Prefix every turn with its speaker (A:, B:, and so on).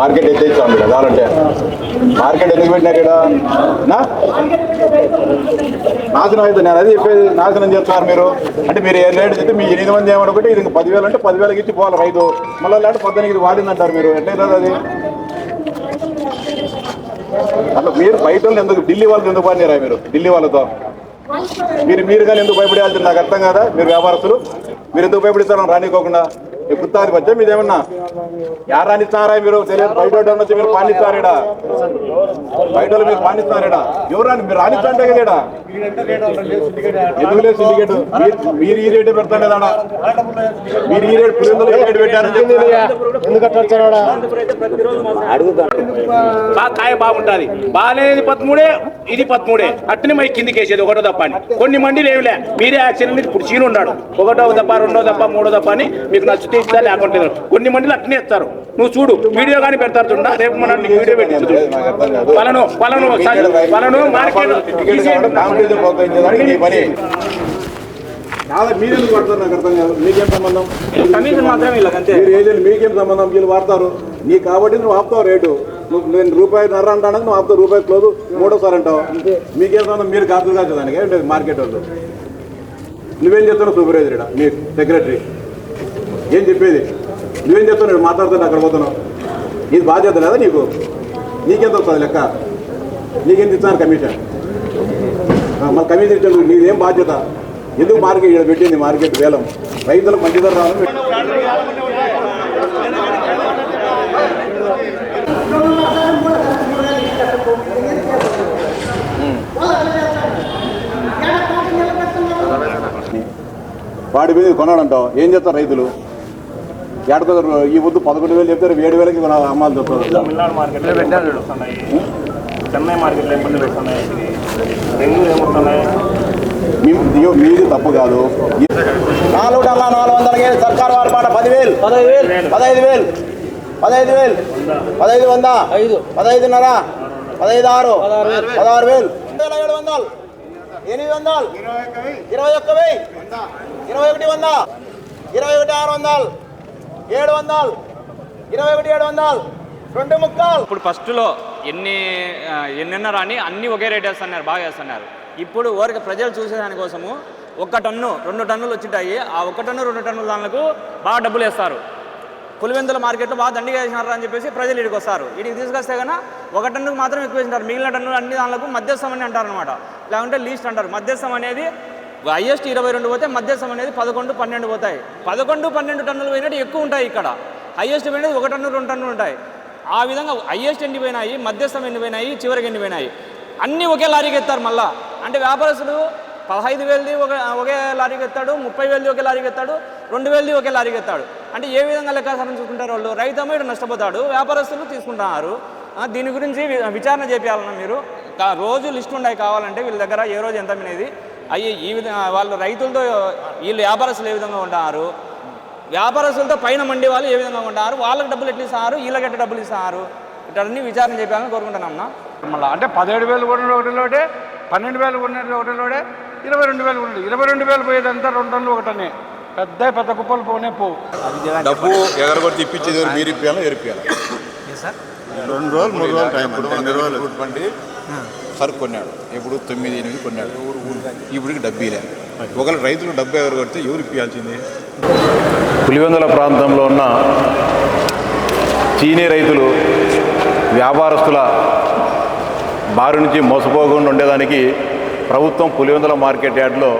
A: Market ఎత్తేస్తాం ఇక్కడ కావాలంటే. Market ఎందుకు పెట్టినారు ఇక్కడ? నా? నాశనం అవుతుంది నేను అది చెప్పేది నాశనం చేస్తున్నారు మీరు. అంటే మీరు ఏ రేటు చెప్తే మీ ఎనిమిది మంది ఏమనుకుంటే ఇది పదివేలు అంటే పదివేలకి ఇచ్చి పోవాలి రైతు. మళ్ళీ అంటే పద్దెనిమిది ఇది వాడిందంటారు మీరు. ఎట్లయితే అది? అట్లా మీరు బయట వాళ్ళు ఎందుకు ఢిల్లీ వాళ్ళతో ఎందుకు పడినారా మీరు? ఢిల్లీ వాళ్ళతో. మీరు మీరు కానీ ఎందుకు భయపడేయాల్సింది నాకు అర్థం కదా? మీరు వ్యాపారస్తులు. మీరు ఎందుకు భయపడిస్తారని రానికోకుండా? ఈ గుత్తాధిపత్యం మీదేమన్నా యారు రానిస్తారా మీరు? తెలియదు. బయట వచ్చి మీరు పానిస్తారేడా బయట వాళ్ళు మీరు పానిస్తారేడా ఎవరు రాని మీరు రానిస్తా అంటే కదా ఎందుకు లేదు సిండికేట్? మీరు- మీరు ఈ రేటు పెడతాను కదా మీరు ఈ రేటు పులిందులు ఏ రేటు పెట్టారని చెప్పి
B: ఎందుకు అట్లా
C: కాయ బాగుంటుంది. బాగాలేని పదమూడే ఇది పదమూడే. అట్నే మరి కిందికి వేసేది ఒకటో తప్ప అని. కొన్ని మండీలు ఏమిలే మీరే యాక్షన్ అనేది ఇప్పుడు చీను ఉన్నాడు ఒకటో దప్ప రెండో దప్ప మూడో దప్ప అని మీకు నచ్చితే ఇస్తా లేకుంటే. కొన్ని మండీలు అట్నే ఇస్తారు నువ్వు చూడు వీడియో కానీ పెడతారు చూడ రేపు మనం వీడియో పెట్టి చూడు. పలను పలను పలను మార్కెట్
A: ఎందుకు పడతారు నాకు అర్థం కాదు మీకేం సంబంధం
C: కమిషన్ మాత్రమే
A: మీరు ఏజెంట్ మీకేం సంబంధం వీళ్ళు వాడతారు నీ కాబట్టి నువ్వు ఆపుతావు రేటు నువ్వు నేను రూపాయి నర్ర అంటాను నువ్వు ఆపుతావు రూపాయి క్లోజ్ మూడోసారి అంటావు మీకేం సంబంధం మీరు కాదు కాదు దానికి మార్కెట్ వాళ్ళు నువ్వేం చెప్తున్నావు సూపర్వైజర్ ఈడ, మీ సెక్రటరీ ఏం చెప్పేది? నువ్వేం చెప్తున్నావు? మాట్లాడుతున్నా అక్కడ పోతున్నావు. ఇది బాధ్యత లేదా నీకు? నీకెంత వస్తుంది లెక్క? నీకెంత ఇచ్చారు కమిషన్? మన కమిషన్ ఇచ్చాడు నీదేం బాధ్యత? ఎందుకు మార్కెట్ ఇక్కడ పెట్టింది మార్కెట్ వేలం? రైతులకు మంచి ధర రావాలని వాడి మీద కొనాడంటావు ఏం చేస్తారు రైతులు? ఏడకొదరు ఈ వద్దు పదకొండు వేలు చెప్తారు ఏడు వేలకి అమ్మాలి చెప్తారు.
D: తమిళనాడు మార్కెట్లో పెట్టాడు చెన్నై మార్కెట్లో ఇబ్బంది పెడుతున్నాయి. ఏమవుతున్నాయి
A: మీ ఇదిగో మీది తప్పు కాదు.
B: నాలుగు డల్లా నాలుగు వందలకి సర్కార్ వారి పాట పదివేలు. పదహైదు వేలు. పదహైదు వేలు. పదహైదు వేలు. పదహైదు వంద. ఐదు. పదహైదున్నర. పదహైదు ఆరు పదహారు వేలు. వేల ఏడు వందలు. ఎనిమిది వందలు. ఇరవై ఒక్క వెయ్యి. ఇరవై ఒకటి వంద. ఇరవై ఒకటి ఆరు వందలు. ఏడు వందలు. ఇరవై ఒకటి ఏడు వందలు. రెండు ముక్కలు.
E: ఇప్పుడు ఫస్ట్లో ఎన్ని ఆ, అని అన్ని ఒకే రేట్ వేస్తున్నారు బాగా వేస్తున్నారు. ఇప్పుడు ఊరికి ప్రజలు చూసేదానికోసము ఒక్క టన్ను రెండు టన్నులు వచ్చింటాయి. ఆ ఒక్క టన్ను రెండు టన్నుల దానికి బాగా డబ్బులు వేస్తారు. పులివెందుల మార్కెట్లో బాగా దండిగా వేసినారు అని చెప్పేసి ప్రజలు ఇడికి వస్తారు. ఇడికి తీసుకొస్తే కన్నా ఒక టన్నుకు మాత్రం ఎక్కువ వేసినారు మిగిలిన టన్నులు అన్ని దానిలకు మధ్యస్థం అని అంటారు అనమాట లేకుంటే లీస్ట్ అంటారు. మధ్యస్థం అనేది హైయెస్ట్ ఇరవై రెండు పోతే మధ్యస్థం అనేది పదకొండు పన్నెండు పోతాయి. పదకొండు పన్నెండు టన్నులు పోయినట్టు ఎక్కువ ఉంటాయి ఇక్కడ. హైయెస్ట్ పోయినది ఒక టన్ను రెండు టన్నులు ఉంటాయి. ఆ విధంగా హైయెస్ట్ ఎండిపోయినాయి మధ్యస్థం ఎండిపోయినాయి చివరికి ఎండిపోయినాయి అన్నీ ఒకే లారీకి ఎత్తారు మళ్ళా. అంటే వ్యాపారస్తుడు పదహైదు వేలది ఒక ఒకే లారీకి ఎత్తాడు ముప్పై వేలది ఒకే లారీకి ఎత్తాడు రెండు వేలది ఒకే లారీకి ఎత్తాడు. అంటే ఏ విధంగా లెక్కాచారం చూసుకుంటారు వాళ్ళు? రైతమ్మ ఇటు నష్టపోతాడు వ్యాపారస్తులు తీసుకుంటున్నారు. దీని గురించి వి- విచారణ చేపించాలన్నా మీరు? రోజు లిస్ట్ ఉన్నాయి కావాలంటే వీళ్ళ దగ్గర ఏ రోజు ఎంత మినేది అయ్యి ఈ విధంగా వాళ్ళు రైతులతో వీళ్ళు వ్యాపారస్తులు ఏ విధంగా ఉంటారు? వ్యాపారస్తులతో పైన మండి వాళ్ళు ఏ విధంగా ఉంటారు? వాళ్ళకి డబ్బులు ఎట్లా ఇస్తారు వీళ్ళకి ఎట్లా డబ్బులు ఇస్తారు? ఇట్లన్నీ విచారణ చేయాలని కోరుకుంటున్నాం
D: మళ్ళీ అంటే పదిహేడు వేలు కొన్న ఒకటిలోటే పన్నెండు వేలు కొన్నది ఒకటిలోటే ఇరవై రెండు వేలు కొన్నది. ఇరవై రెండు వేలు పోయేదంతా రెండు టన్నులు ఒకటనే. పెద్ద పెద్ద కుప్పలు పోనే పోవు.
A: డబ్బు ఎగరగొట్టి ఇప్పించేది? మీరు ఇప్పించాలా ఎరిపియాలా రెండు రోజులు మూడు రోజులు టైం రెండు రోజులు సరుకు కొన్నాడు. ఇప్పుడు తొమ్మిది ఎనిమిది కొన్నాడు. ఇప్పటికి డబ్బీలే ఒకవేళ రైతులు డబ్బు ఎవరు కొడితే ఎవరు ఇప్పించాల్సింది పులివెందుల ప్రాంతంలో ఉన్న చీనీ రైతులు వ్యాపారస్తుల బారి నుంచి మోసపోకుండా ఉండేదానికి ప్రభుత్వం పులివెందుల మార్కెట్ యార్డ్లో